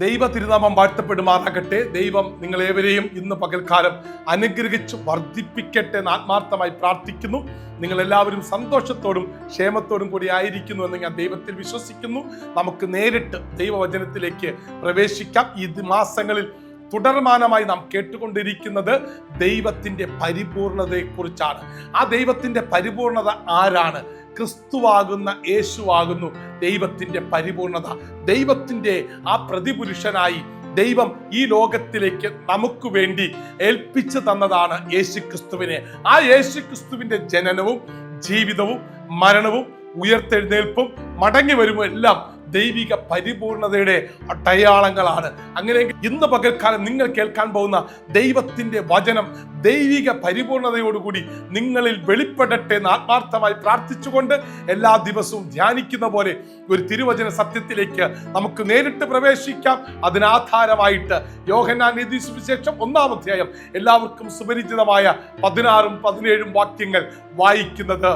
ദൈവ തിരുനാമം വാഴ്ത്തപ്പെടുമാറാകട്ടെ. ദൈവം നിങ്ങളേവരെയും ഇന്ന് പകൽക്കാലം അനുഗ്രഹിച്ച് വർദ്ധിപ്പിക്കട്ടെ എന്ന് ആത്മാർത്ഥമായി പ്രാർത്ഥിക്കുന്നു. നിങ്ങൾ എല്ലാവരും സന്തോഷത്തോടും ക്ഷേമത്തോടും കൂടി ആയിരിക്കുന്നു എന്ന് ഞാൻ ദൈവത്തിൽ വിശ്വസിക്കുന്നു. നമുക്ക് നേരിട്ട് ദൈവവചനത്തിലേക്ക് പ്രവേശിക്കാം. ഈ മാസങ്ങളിൽ തുടർമാനമായി നാം കേട്ടുകൊണ്ടിരിക്കുന്നത് ദൈവത്തിന്റെ പരിപൂർണതയെക്കുറിച്ചാണ്. ആ ദൈവത്തിന്റെ പരിപൂർണത ആരാണ്? ക്രിസ്തുവാകുന്ന യേശുവാകുന്നു ദൈവത്തിന്റെ പരിപൂർണത. ദൈവത്തിന്റെ ആ പ്രതിപുരുഷനായി ദൈവം ഈ ലോകത്തിലേക്ക് നമുക്ക് വേണ്ടി ഏൽപ്പിച്ചു തന്നതാണ് യേശു ക്രിസ്തുവിനെ ആ യേശു ക്രിസ്തുവിന്റെ ജനനവും ജീവിതവും മരണവും ഉയർത്തെഴുന്നേൽപ്പും മടങ്ങി എല്ലാം ദൈവിക പരിപൂർണതയുടെ അടയാളങ്ങളാണ്. അങ്ങനെയെങ്കിൽ ഇന്ന് പകൽക്കാലം നിങ്ങൾ കേൾക്കാൻ പോകുന്ന ദൈവത്തിന്റെ വചനം ദൈവിക പരിപൂർണതയോടുകൂടി നിങ്ങളിൽ വെളിപ്പെടട്ടെ എന്ന് ആത്മാർത്ഥമായി പ്രാർത്ഥിച്ചുകൊണ്ട് എല്ലാ ദിവസവും ധ്യാനിക്കുന്ന പോലെ ഒരു തിരുവചന സത്യത്തിലേക്ക് നമുക്ക് നേരിട്ട് പ്രവേശിക്കാം. അതിനാധാരമായിട്ട് യോഹന്നാൻ നീതി സുവിശേഷം ഒന്നാം അധ്യായം എല്ലാവർക്കും സുപരിചിതമായ പതിനാറും പതിനേഴും വാക്യങ്ങൾ വായിക്കുന്നത്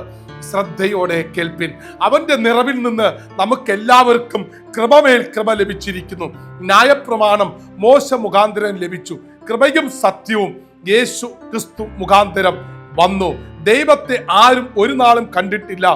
ശ്രദ്ധയോടെ കേൾപ്പിൻ. അവന്റെ നിറവിൽ നിന്ന് നമുക്ക് എല്ലാവർക്കും കൃപമേൽ കൃപ ലഭിച്ചിരിക്കുന്നു. ന്യായപ്രമാണം മോശ മുഖാന്തരം ലഭിച്ചു. കൃപയും സത്യവും യേശു ക്രിസ്തു മുഖാന്തരം വന്നു. ദൈവത്തെ ആരും ഒരു നാളും കണ്ടിട്ടില്ല.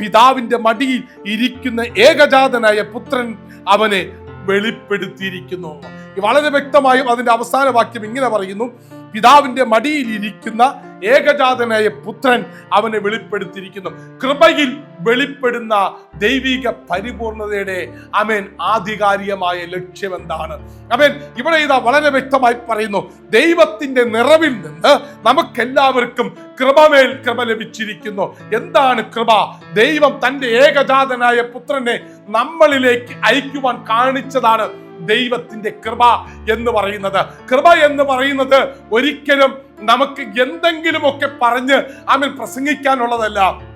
പിതാവിന്റെ മടിയിൽ ഇരിക്കുന്ന ഏകജാതനായ പുത്രൻ അവനെ വെളിപ്പെടുത്തിയിരിക്കുന്നു. വളരെ വ്യക്തമായും അതിന്റെ അവസാന വാക്യം ഇങ്ങനെ പറയുന്നു. പിതാവിന്റെ മടിയിൽ ഇരിക്കുന്ന ഏകജാതനായ പുത്രൻ അവനെ വെളിപ്പെടുത്തിയിരിക്കുന്നു. കൃപയിൽ വെളിപ്പെടുന്ന ദൈവിക പരിപൂർണതയുടെ അമേൻ ആധികാരികമായ ലക്ഷ്യം എന്താണ്? അമേൻ ഇവിടെ ഇതാ വളരെ വ്യക്തമായി പറയുന്നു. ദൈവത്തിന്റെ നിറവിൽ നിന്ന് നമുക്കെല്ലാവർക്കും കൃപമേൽ കൃപ ലഭിച്ചിരിക്കുന്നു. എന്താണ് കൃപ? ദൈവം തന്റെ ഏകജാതനായ പുത്രനെ നമ്മളിലേക്ക് അയക്കുവാൻ കാണിച്ചതാണ്. ദൈവത്തിന്റെ കൃപ എന്ന് പറയുന്നത്. കൃപ എന്ന് പറയുന്നത് ഒരിക്കലും നമുക്ക് എന്തെങ്കിലുമൊക്കെ പറഞ്ഞ് അവൻ പ്രസംഗിക്കാനുള്ളതല്ല.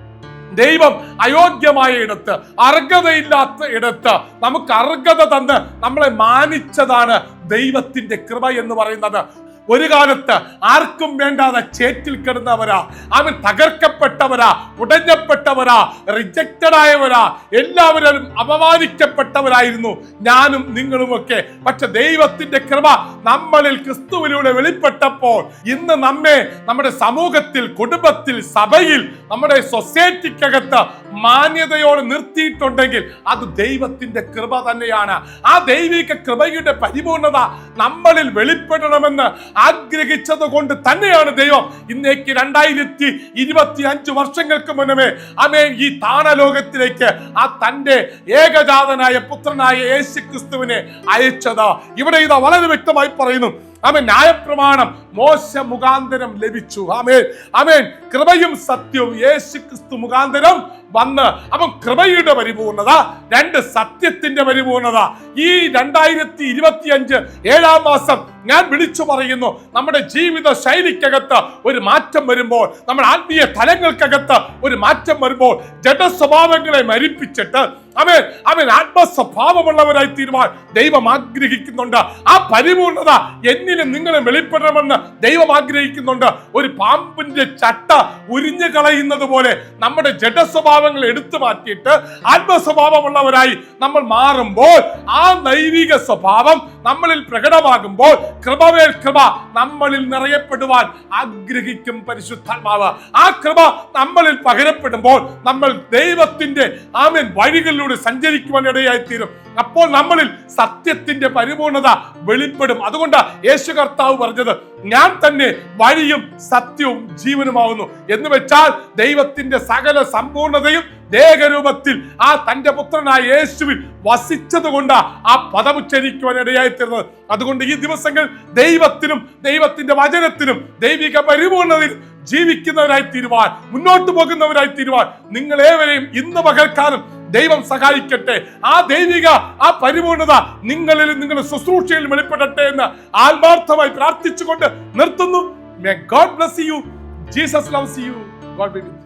ദൈവം അയോഗ്യമായ ഇടത്ത് അർഹതയില്ലാത്ത ഇടത്ത് നമുക്ക് അർഹത തന്ന് നമ്മളെ മാനിച്ചതാണ് ദൈവത്തിന്റെ കൃപ എന്ന് പറയുന്നത്. ഒരു കാലത്ത് ആർക്കും വേണ്ടാതെ ചേറ്റിൽ കിടന്നവരാ അവൻ തകർക്കപ്പെട്ടവരാ ഉടഞ്ഞപ്പെട്ടവരാ റിജക്റ്റഡ് ആയവരാ എല്ലാവരും അപമാനിക്കപ്പെട്ടവരായിരുന്നു. ഞാനും നിങ്ങളുമൊക്കെ. പക്ഷെ ദൈവത്തിന്റെ കൃപ നമ്മളിൽ ക്രിസ്തുവിലൂടെ വെളിപ്പെട്ടപ്പോൾ ഇന്ന് നമ്മെ നമ്മുടെ സമൂഹത്തിൽ കുടുംബത്തിൽ സഭയിൽ നമ്മുടെ സൊസൈറ്റിക്കകത്ത് മാന്യതയോടെ നിർത്തിയിട്ടുണ്ടെങ്കിൽ അത് ദൈവത്തിന്റെ കൃപ തന്നെയാണ്. ആ ദൈവിക കൃപയുടെ പരിപൂർണത നമ്മളിൽ വെളിപ്പെടണമെന്ന് ആഗ്രഹിച്ചത് കൊണ്ട് തന്നെയാണ് ദൈവം ഇന്നേക്ക് രണ്ടായിരത്തി ഇരുപത്തി അഞ്ച് വർഷങ്ങൾക്ക് മുന്നമേ അമേ ഈ താണലോകത്തിലേക്ക് ആ തന്റെ ഏകജാതനായ പുത്രനായ യേശു ക്രിസ്തുവിനെ അയച്ചത്. ഇവിടെ ഇതാ വളരെ വ്യക്തമായി പറയുന്നു. ആമേൻ. ന്യായപ്രമാണം മോശ മുഖാന്തരം ലഭിച്ചു. ആമേൻ. ആമേൻ. കൃപയും സത്യവും യേശു ക്രിസ്തു മുഖാന്തരം വന്ന് അപ്പം കൃപയുടെ പരിപൂർണത രണ്ട് സത്യത്തിന്റെ പരിപൂർണത. ഈ രണ്ടായിരത്തി ഇരുപത്തി അഞ്ച് ഏഴാം മാസം ഞാൻ വിളിച്ചു പറയുന്നു നമ്മുടെ ജീവിത ശൈലിക്കകത്ത് ഒരു മാറ്റം വരുമ്പോൾ നമ്മുടെ ആത്മീയ തലങ്ങൾക്കകത്ത് ഒരു മാറ്റം വരുമ്പോൾ ജഡസ്വഭാവങ്ങളെ മരിപ്പിച്ചിട്ട് അവൻ അവൻ ആത്മസ്വഭാവമുള്ളവരായി തീരുവാൻ ദൈവം ആഗ്രഹിക്കുന്നുണ്ട്. ആ പരിപൂർണത എന്നിലും നിങ്ങളെ വെളിപ്പെടണമെന്ന് ദൈവം ആഗ്രഹിക്കുന്നുണ്ട്. ഒരു പാമ്പിന്റെ ചട്ട ഉരിഞ്ഞു കളയുന്നത് പോലെ നമ്മുടെ ജഡസ്വഭാവങ്ങൾ എടുത്തു മാറ്റിയിട്ട് ആത്മസ്വഭാവമുള്ളവരായി നമ്മൾ മാറുമ്പോൾ ആ നൈവിക സ്വഭാവം നമ്മളിൽ പ്രകടമാകുമ്പോൾ കൃപവേൽ കൃപ നമ്മളിൽ നിറയപ്പെടുവാൻ ആഗ്രഹിക്കും പരിശുദ്ധാത്മാവ്. ആ കൃപ നമ്മളിൽ പകരപ്പെടുമ്പോൾ നമ്മൾ ദൈവത്തിന്റെ ആമൻ വഴികളിലൂടെ സഞ്ചരിക്കുവാൻ ഇടയായി തീരും അപ്പോൾ നമ്മളിൽ സത്യത്തിന്റെ പരിപൂർണത വെളിപ്പെടും. അതുകൊണ്ട് യേശു കർത്താവ് പറഞ്ഞത് ഞാൻ തന്നെ വഴിയും സത്യവും ജീവനുമാവുന്നു. എന്ന് വെച്ചാൽ ദൈവത്തിന്റെ സകല സമ്പൂർണതയും ദേഹരൂപത്തിൽ ആ തന്റെ പുത്രനായ യേശുവിൽ വസിച്ചത് കൊണ്ട് ആ പദം ഉച്ചരിക്കുവാൻ ഇടയായി തീർന്നത് അതുകൊണ്ട് ഈ ദിവസങ്ങൾ ദൈവത്തിനും ദൈവത്തിന്റെ വചനത്തിനും ദൈവിക പരിപൂർണതയിൽ ജീവിക്കുന്നവരായി തീരുവാൻ മുന്നോട്ട് പോകുന്നവരായി തീരുവാൻ നിങ്ങൾ ഏവരെയും ഇന്ന് പകൽക്കാലം ദൈവം സഹായിക്കട്ടെ. ആ ദൈവിക ആ പരിപൂർണത നിങ്ങളിൽ നിങ്ങളുടെ ശുശ്രൂഷയിൽ വെളിപ്പെടട്ടെ എന്ന് ആത്മാർത്ഥമായി പ്രാർത്ഥിച്ചുകൊണ്ട് നിർത്തുന്നു. May God bless you Jesus loves you God be with